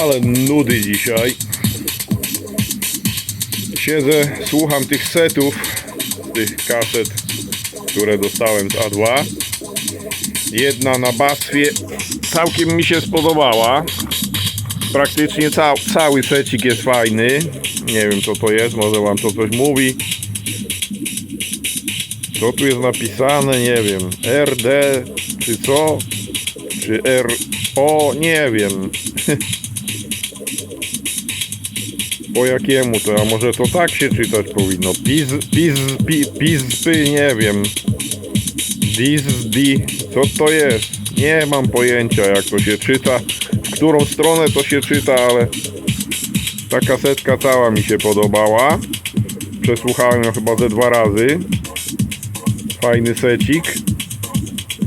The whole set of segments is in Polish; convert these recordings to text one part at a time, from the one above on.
Ale nudy dzisiaj. Siedzę, słucham tych setów, tych kaset, które dostałem z A2. Jedna na baswie całkiem mi się spodobała. Praktycznie ca cały secik jest fajny. Nie wiem co to jest, może wam to coś mówi. Co tu jest napisane? Nie wiem. RD czy co? Czy RO? Nie wiem. Po jakiemu to? A może to tak się czytać powinno? Piz, piz, pi, pizpy, nie wiem. Diz, di, co to jest? Nie mam pojęcia jak to się czyta. W którą stronę to się czyta, ale ta kasetka cała mi się podobała. Przesłuchałem ją chyba ze dwa razy. Fajny secik.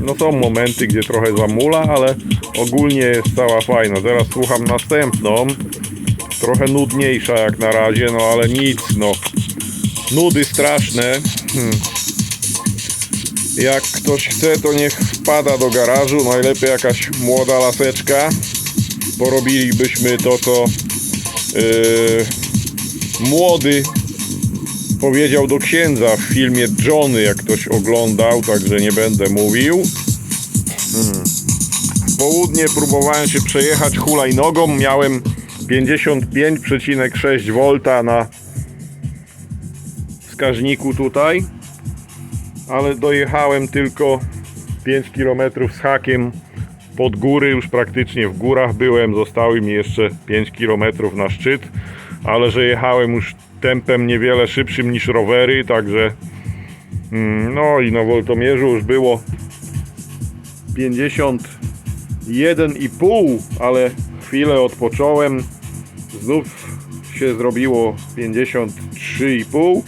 No są momenty, gdzie trochę zamula, ale ogólnie jest cała fajna. Teraz słucham następną. Trochę nudniejsza jak na razie, no ale nic, no. Nudy straszne. Hmm. Jak ktoś chce, to niech wpada do garażu. Najlepiej jakaś młoda laseczka. Porobilibyśmy to, co yy, młody powiedział do księdza w filmie Johnny, jak ktoś oglądał, także nie będę mówił. Hmm. W południe próbowałem się przejechać hulajnogą. Miałem 55,6 V na wskaźniku tutaj, ale dojechałem tylko 5 km z hakiem pod góry, już praktycznie w górach byłem, zostały mi jeszcze 5 km na szczyt, ale że jechałem już tempem niewiele szybszym niż rowery, także mm, no i na woltomierzu już było 51,5, ale chwilę odpocząłem, znów się zrobiło 53,5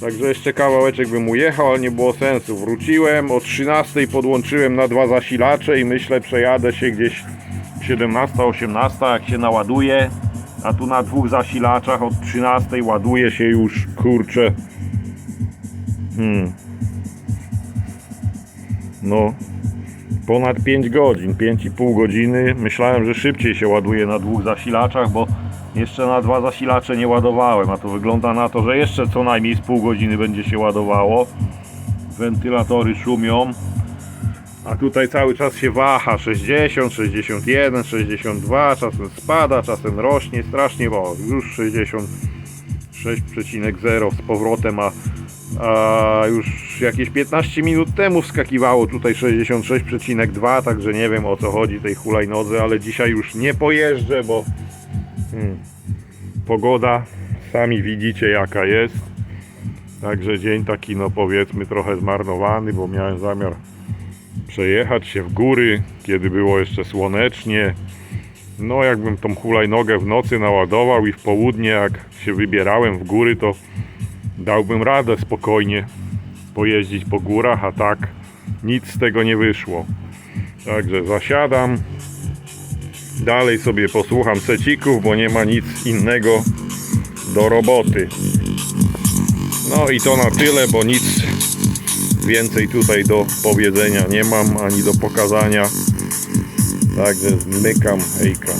Także jeszcze kawałeczek bym ujechał, ale nie było sensu. Wróciłem, o 13 podłączyłem na dwa zasilacze i myślę przejadę się gdzieś 17-18 jak się naładuje. A tu na dwóch zasilaczach od 13 ładuje się już, kurczę. Hmm. No, ponad 5 godzin, 5,5 godziny. Myślałem, że szybciej się ładuje na dwóch zasilaczach, bo jeszcze na dwa zasilacze nie ładowałem, a to wygląda na to, że jeszcze co najmniej z pół godziny będzie się ładowało. Wentylatory szumią. A tutaj cały czas się waha 60, 61, 62, czasem spada, czasem rośnie, strasznie o, już 66,0 z powrotem, a, a już jakieś 15 minut temu wskakiwało tutaj 66,2, także nie wiem o co chodzi tej hulajnodze, ale dzisiaj już nie pojeżdżę, bo Hmm. Pogoda, sami widzicie jaka jest. Także dzień taki, no powiedzmy, trochę zmarnowany, bo miałem zamiar przejechać się w góry, kiedy było jeszcze słonecznie. No, jakbym tą hulajnogę w nocy naładował i w południe, jak się wybierałem w góry, to dałbym radę spokojnie pojeździć po górach, a tak nic z tego nie wyszło. Także zasiadam, Dalej sobie posłucham secików, bo nie ma nic innego do roboty. No i to na tyle, bo nic więcej tutaj do powiedzenia nie mam, ani do pokazania. Także zmykam, hejka.